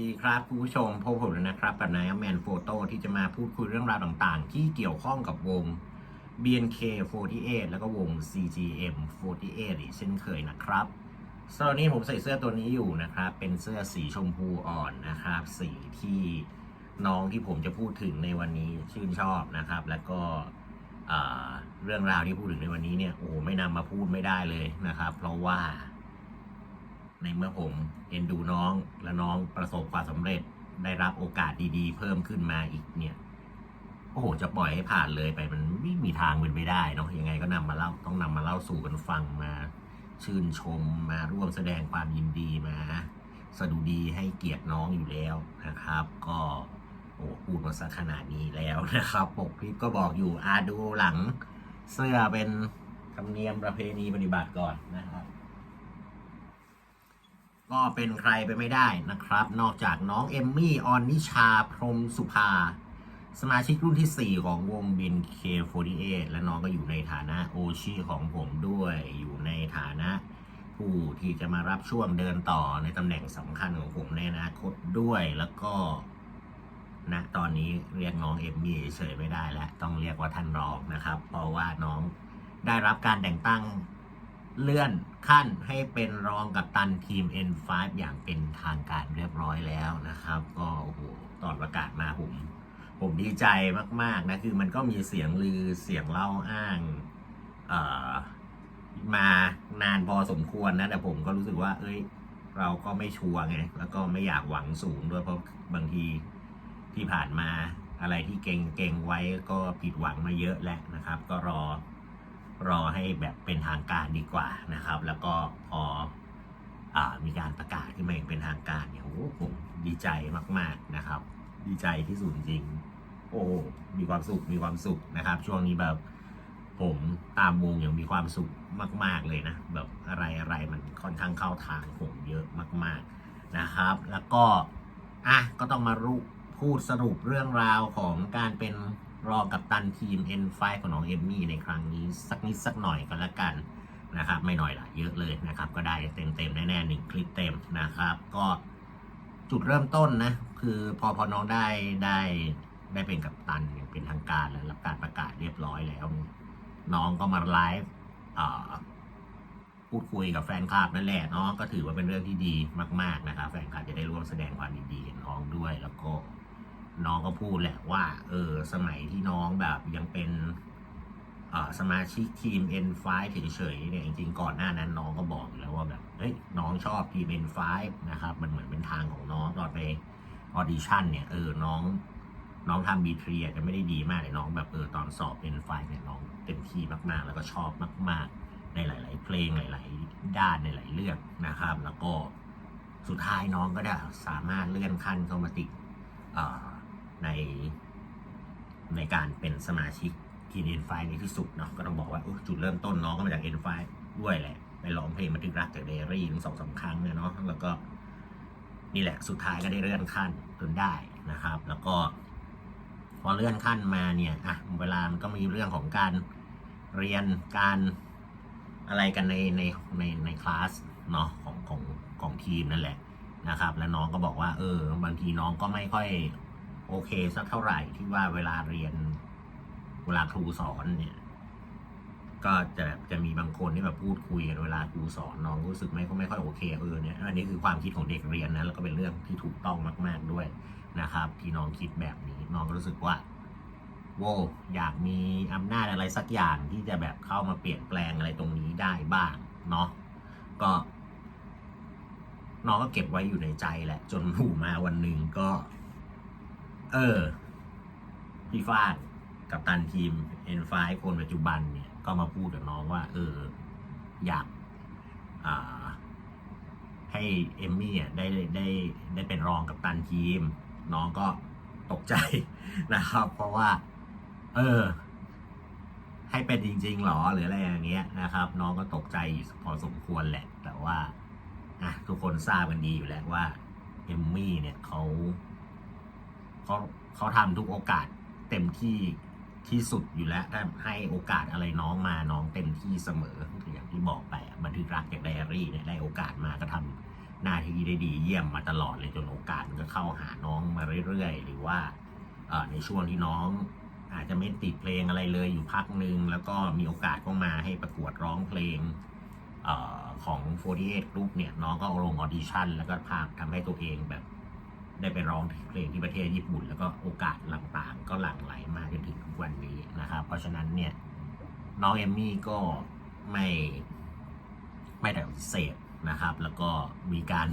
ดีครับคุณผู้ชมพบผมแล้วนะครับกับนายแมนโฟโต้ที่จะมาพูดคุยเรื่องราวต่างๆ ที่เกี่ยวข้องกับวง BNK48 แล้วก็วง CGM48 อีกเช่นเคยนะครับสำหรับวันนี้ผมใส่เสื้อตัวนี้อยู่นะครับ เป็นเสื้อสีชมพูอ่อนนะครับ สีที่น้องที่ผมจะพูดถึงในวันนี้ชื่นชอบนะครับ แล้วก็เรื่องราวที่พูดถึงในวันนี้เนี่ยโอ้ไม่นำมาพูดไม่ได้เลยนะครับ เพราะว่า ในเมื่อผมเอ็นดูน้องและน้องประสบความสำเร็จได้รับโอกาสดีๆ เพิ่มขึ้นมาอีกเนี่ยโอ้โหจะปล่อยให้ผ่านเลยไปมันไม่มีทางเป็นไปได้เนาะยังไงก็นำมาเล่าต้องนำมาเล่าสู่กันฟังมาชื่นชมมาร่วมแสดงความยินดีมาสดุดีให้เกียรติน้องอยู่แล้วนะครับ ก็โอ้พูดมาสักขนาดนี้แล้วนะครับปกคลิปก็บอกอยู่อาดูหลังเสื้อเป็นธรรมเนียมประเพณีปฏิบัติก่อนนะครับ ก็เป็นใครไปไม่ได้นะครับ นอกจากน้องเอมมี่ออนนิชาพรหมสุภา สมาชิกรุ่นที่ 4 ของวงบิน K48 และน้องก็อยู่ในฐานะโอชิของผมด้วย อยู่ในฐานะผู้ที่จะมารับช่วงเดินต่อในตำแหน่งสำคัญของผมในอนาคตด้วยแล้วก็ณตอนนี้เรียกน้องเอมมี่เฉยไม่ได้แล้ว ต้องเรียกว่าท่านรองนะครับ เพราะว่าน้องได้รับการแต่งตั้ง เลื่อนขั้นให้เป็นรองกับตันทีม N5 อย่างเป็นทางการเรียบร้อยแล้วนะครับ ก็โอ้โหตอนประกาศมาผมผมดีใจมาก ๆ นะ คือมันก็มีเสียงลือเสียงเล่าอ้าง เอ่อ มานานพอสมควรนะ แต่ผมก็รู้สึกว่า เอ้ย เราก็ไม่ชัวร์ไง แล้วก็ไม่อยากหวังสูงด้วยเพราะบางทีที่ผ่านมาอะไรที่เก่งเก่งไว้ก็ผิดหวังมาเยอะแล้วนะครับ ก็รอ รอให้แบบเป็นทางการดีกว่านะครับ แล้วก็พออมีการประกาศขึ้นมาอย่างเป็นทางการเนี่ยโอ้โหผมดีใจมาก ๆนะครับ ดีใจที่สุดจริง โอ้มีความสุขมีความสุขนะครับ ช่วงนี้แบบผมตามวงอย่างมีความสุขมาก ๆเลยนะแบบอะไรอะไรมันค่อนข้างเข้าทางผมเยอะมาก ๆนะครับ แล้วก็อะก็ต้องมารู้พูดสรุปเรื่องราวของการเป็น รอกับตันทีม N5 ของน้องเอมมี่ในครั้งนี้สักนิดสักหน่อยกันละกันนะครับ ไม่หน่อยละเยอะเลยนะครับ ก็ได้เต็มๆ แน่ๆหนึ่งคลิปเต็มนะครับ ก็จุดเริ่มต้นนะ คือพอพอน้องได้ได้ได้เป็นกัปตันอย่างเป็นทางการแล้วรับการประกาศเรียบร้อยแล้ว น้องก็มาไลฟ์พูดคุยกับแฟนคลับนั่นแหละเนาะก็ถือว่าเป็นเรื่องที่ดีมาก ๆนะครับ แฟนคลับจะได้ร่วมแสดงความดีกับน้องด้วยแล้วก็ น้องก็พูดแหละว่า เออ สมัยที่น้องแบบยังเป็นสมาชิกทีม N5 เฉยๆเนี่ยจริงๆก่อนหน้านั้นน้องก็บอกแล้วว่าแบบเฮ้ยน้องชอบทีม N5 นะครับ มันเหมือนเป็นทางของน้องตอนไปออดิชั่นเนี่ยเออน้องน้องทำบีทรีอาจจะไม่ได้ดีมากเลยน้องแบบเออตอนสอบเป็นไฟเนี่ยน้องเต็มที่มากๆ แล้วก็ชอบมาก ๆ ในหลาย ๆ เพลงหลาย ๆ ด้านในหลายเรื่องนะครับ แล้วก็สุดท้ายน้องก็ได้สามารถเลื่อนขั้นเข้ามาติดอ่อ ใน ในการเป็นสมาชิกทีม N5 ในที่สุดเนาะก็ต้องบอกว่าจุดเริ่มต้นน้องก็มาจาก N5 ด้วยแหละ ไปร้องเพลงบันทึกรักจากเดรี่ถึงสองสามครั้งเนี่ยเนาะแล้วก็นี่แหละสุดท้ายก็ได้เลื่อนขั้นจนได้นะครับ แล้วก็พอเลื่อนขั้นมาเนี่ยอะเวลามันก็มีเรื่องของการเรียนการอะไรกันในในในในคลาสเนาะของของของทีมนั่นแหละนะครับ แล้วน้องก็บอกว่า เออบางทีน้องก็ไม่ค่อย โอเคสักเท่าไหร่ที่ว่าเวลาเรียนเวลาครูสอนเนี่ย ก็จะจะมีบางคนที่แบบพูดคุยกันเวลาครูสอนน้องรู้สึกไม่ไม่ค่อยโอเคเออเนี่ยอันนี้คือความคิดของเด็กเรียนนะแล้วก็เป็นเรื่องที่ถูกต้องมาก ๆด้วยนะครับ ที่น้องคิดแบบนี้น้องก็รู้สึกว่าโว้อยากมีอำนาจอะไรสักอย่างที่จะแบบเข้ามาเปลี่ยนแปลงอะไรตรงนี้ได้บ้างเนาะก็น้องก็เก็บไว้อยู่ในใจแหละ จนหูมาวันหนึ่งก็ เออพี่ฟาดกับตันทีม N5 คนปัจจุบันเนี่ย ก็มาพูดกับน้องว่า เออ อยากอให้เอมมี่อะได้ได้ได้เป็นรองกับตันทีม น้องก็ตกใจนะครับ เพราะว่า เออ ให้เป็นจริง ๆ หรอหรืออะไรอย่างเงี้ยนะครับ น้องก็ตกใจพอสมควรแหละ แต่ว่าอะทุกคนทราบกันดีอยู่แล้วว่าเอมมี่เนี่ยเขา เขาเขาทำทุกโอกาสเต็มที่ที่สุดอยู่แล้วถ้าให้โอกาสอะไรน้องมาน้องเต็มที่เสมออย่างที่บอกไปบันทึกรักจากไดอารี่เนี่ยได้โอกาสมาก็ทำหน้าที่ได้ดีเยี่ยมมาตลอดเลยจนโอกาสมันก็เข้าหาน้องมาเรื่อยๆ หรือว่าในช่วงที่น้องอาจจะไม่ติดเพลงอะไรเลยอยู่พักหนึ่งแล้วก็มีโอกาสเข้ามาให้ประกวดร้องเพลงออของ 48 Group เนี่ยน้องก็ลงออดิชั่นแล้วก็พาทำให้ตัวเองแบบ ได้ไปร้องเพลงที่ประเทศญี่ปุ่น แล้วก็โอกาสต่างๆ ก็หลั่งไหลมาจนถึงทุกวันนี้นะครับ เพราะฉะนั้นเนี่ยน้องเอมมี่ก็ไม่ไม่ได้เสธนะครับ แล้วก็มีการ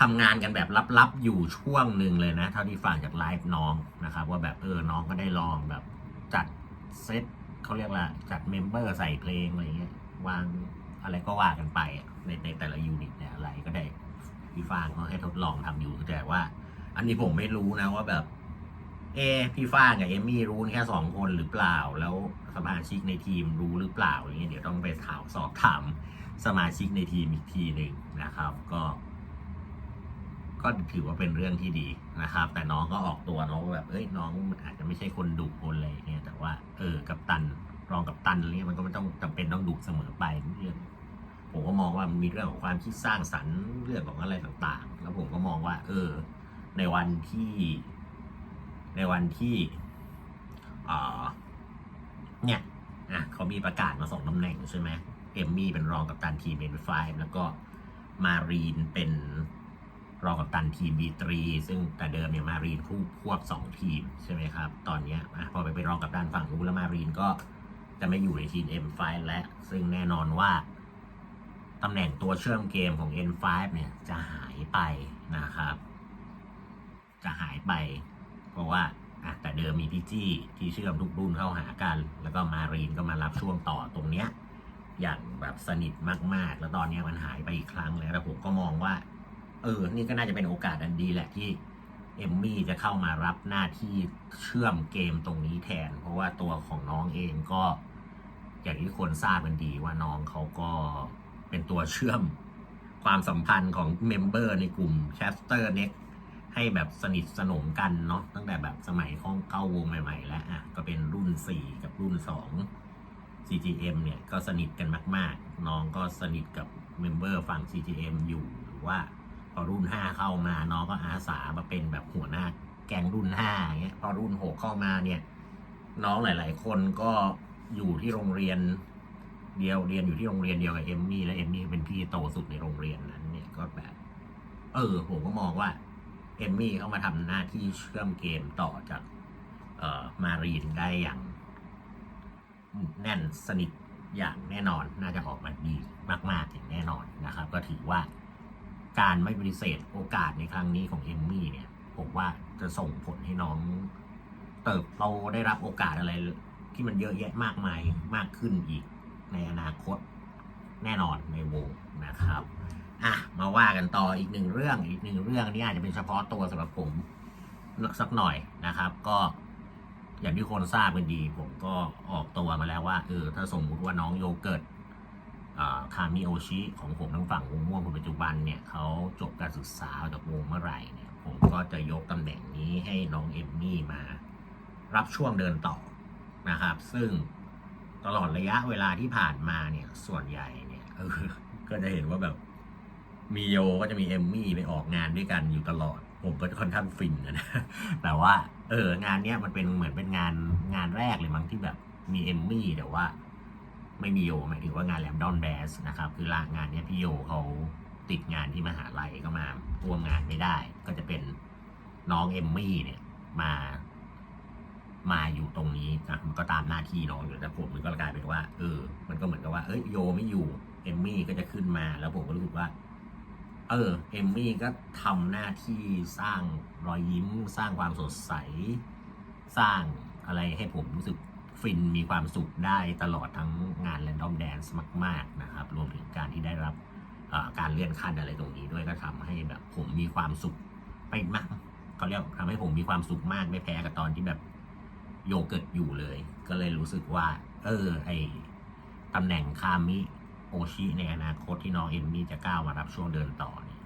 ทำงานกันแบบลับๆอยู่ช่วงหนึ่งเลยนะ เท่าที่ฟังจากไลฟ์น้องนะครับ ว่าแบบเออน้องก็ได้ลองแบบจัดเซตเขาเรียกว่าจัดเมมเบอร์ใส่เพลงอะไรเงี้ยวางอะไรก็ว่ากันไปในในแต่ละยูนิตเนี่ยอะไรก็ได้ พี่ฟางก็ให้ทดลองทำอยู่แต่ว่า อันนี้ผมไม่รู้นะว่าแบบ เอ พี่ฟางกับเอมี่รู้แค่สองคนหรือเปล่า แล้วสมาชิกในทีมรู้หรือเปล่าอย่างเงี้ยเดี๋ยวต้องไปถามสอบถามสมาชิกในทีมอีกทีหนึ่งนะครับ ก็ ก็ถือว่าเป็นเรื่องที่ดีนะครับ แต่น้องก็ออกตัวน้องว่าแบบเอ้ยน้องมันอาจจะไม่ใช่คนดุคนอะไรอย่างเงี้ยแต่ว่าเออกับตันรองกับตันอะไรเงี้ยมันก็ไม่ต้องจำเป็นต้องดุเสมอไปเรื่อง ผมก็มองว่ามันมีเรื่องของความคิดสร้างสรรค์เรื่องของอะไรต่างๆ แล้วผมก็มองว่า เออ ในวันที่ ในวันที่เนี่ยอะเขามีประกาศมาสองตำแหน่งใช่ไหมเอมมี่เป็นรองกัปตันทีมเอ็นไฟแล้วก็มารีนเป็นรองกัปตันทีมบีตรีซึ่งแต่เดิมเนี่ยมารีนคู่ควบสองทีมใช่ไหมครับ ตอนนี้อพอไปเป็นรองกัปตันฝั่งนู้นแล้วมารีนก็จะไม่อยู่ในทีม M5 และ ซึ่งแน่นอนว่า ตำแหน่งตัวเชื่อมเกมของ N5 เนี่ยจะหายไปนะครับ จะหายไป เพราะว่าอะแต่เดิมมีพี่จี้ที่เชื่อมทุกรุ่นเข้าหากัน แล้วก็มารีนก็มารับช่วงต่อตรงเนี้ยอย่างแบบสนิทมากๆ แล้วตอนนี้มันหายไปอีกครั้งแล้วแต่ผมก็มองว่า เออ นี่ก็น่าจะเป็นโอกาสอันดีแหละที่เอมมี่จะเข้ามารับหน้าที่เชื่อมเกมตรงนี้แทน เพราะว่าตัวของน้องเองก็ อย่างที่คนทราบกันดีว่าน้องเขาก็ เป็นตัวเชื่อมความสัมพันธ์ของเมมเบอร์ในกลุ่มแคสเตอร์เน็กให้แบบสนิทสนมกันเนาะตั้งแต่แบบสมัยเข้าเข้าวงใหม่ๆ แล้วอะก็เป็นรุ่น 4 กับรุ่น 2 CGM เนี่ยก็สนิทกันมาก ๆ น้องก็สนิทกับเมมเบอร์ฝั่ง CGM อยู่หรือว่า พอรุ่น 5 เข้ามาน้องก็อาสามาเป็นแบบหัวหน้าแกงรุ่น5อย่างเงี้ยพอรุ่น 6 เข้ามาเนี่ยน้องหลาย ๆ คนก็อยู่ที่โรงเรียน เดียวเรียนอยู่ที่โรงเรียนเดียวกับเอมมี่และเอมมี่เป็นพี่โตสุดในโรงเรียนนั้น เนี่ยก็แบบ เออผมก็มองว่าเอมมี่เข้ามาทำหน้าที่เชื่อมเกมต่อจาก เอ่อมารีนได้อย่าง แน่นสนิทอย่างแน่นอนน่าจะออกมาดีมากๆอย่างแน่นอนนะครับ ก็ถือว่าการไม่ปฏิเสธโอกาสในครั้งนี้ของเอมมี่เนี่ย ผมว่าจะส่งผลให้น้องเติบโตได้รับโอกาสอะไรที่มันเยอะแยะมากมายมากขึ้นอีก ในอนาคตแน่นอนในวงนะครับอะมาว่ากันต่ออีกหนึ่งเรื่องอีกหนึ่งเรื่องนี้อาจจะเป็นเฉพาะตัวสำหรับผมสักหน่อยนะครับ ก็อย่างที่คนทราบกันดี ผมก็ออกตัวมาแล้วว่าเออถ้าสมมุติว่าน้องโยเกิร์ตคามิโอชิของผมทั้งฝั่งวงม่วงคนปัจจุบันเนี่ยเขาจบการศึกษาจากวงเมื่อไหร่เนี่ยผมก็จะยกตำแหน่งนี้ให้น้องเอมมี่มา รับช่วงเดินต่อนะครับ ซึ่ง ตลอดระยะเวลาที่ผ่านมาเนี่ย ส่วนใหญ่เนี่ยเออก็จะเห็นว่าแบบ มีโยก็จะมีเอมมี่ไปออกงานด้วยกันอยู่ตลอด ผมก็ค่อนข้างฟินนะ แต่ว่า เอองานเนี้ยมันเป็นเหมือนเป็นงานงานแรกเลยมั้งที่แบบมีเอมมี่แต่ว่า ไม่มีโยหมายถึงว่างานแลมดอนแบสนะครับ คือลางานเนี้ยพี่โยเขาติดงานที่มหาลัยก็มาร่วมงานไม่ได้ ก็จะเป็นน้องเอมมี่เนี่ยมา มาอยู่ตรงนี้นะมันก็ตามหน้าที่น้องอยู่แต่ผมมันก็กลายเป็นว่า เออ มันก็เหมือนกับว่าเอ้ยโยไม่อยู่เอมมี่ก็จะขึ้นมาแล้วผมก็รู้สึกว่า เออเอมมี่ก็ทำหน้าที่สร้างรอยยิ้ม สร้างความสดใส สร้างอะไรให้ผมรู้สึกฟินมีความสุขได้ตลอดทั้งงาน Random Dance มาก ๆนะครับ รวมถึงการที่ได้รับการเลื่อนขั้นอะไรตรงนี้ด้วยก็ทำให้แบบผมมีความสุขไปมากเขาเรียกทำให้ผมมีความสุขมากไม่แพ้กับตอนที่แบบ โยเกิร์ตอยู่เลย ก็เลยรู้สึกว่า เออ ไอตำแหน่งคามิโอชิในอนาคตที่น้องเอมมี่จะก้าวมารับช่วงเดินต่อเนี่ย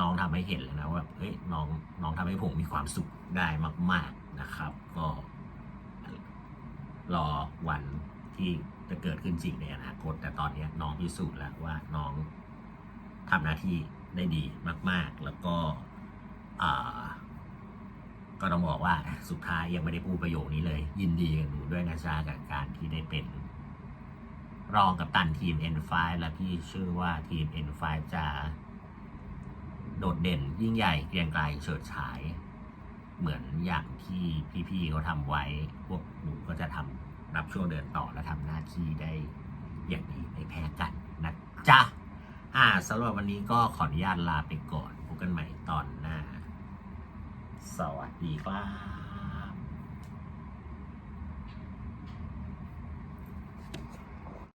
น้องทำให้เห็นเลยนะว่าเฮ้ยน้องน้องทำให้ผมมีความสุขได้มาก ๆนะครับ ก็ รอวันที่จะเกิดขึ้นจริงในอนาคต แต่ตอนนี้น้องพิสูจน์แล้วว่าน้องทำหน้าที่ได้ดีมาก ๆ แล้วก็อ่า ก็ต้องบอกว่าสุดท้ายยังไม่ได้พูดประโยคนี้เลย ยินดีกับหนูด้วยนะจ๊ะกับการที่ได้เป็น รองกับตันทีม N5 และพี่เชื่อว่าทีม N5 จะโดดเด่นยิ่งใหญ่เกรียงไกรเฉิดฉาย เหมือนอย่างที่พี่ๆเขาทำไว้ พวกหนูก็จะทำรับช่วงเดินต่อและทำหน้าที่ได้อย่างดีไม่แพ้กันนะจ๊ะอ่าสำหรับวันนี้ก็ขออนุญาตลาไปก่อนพบกันใหม่ตอน สวัสดีครับ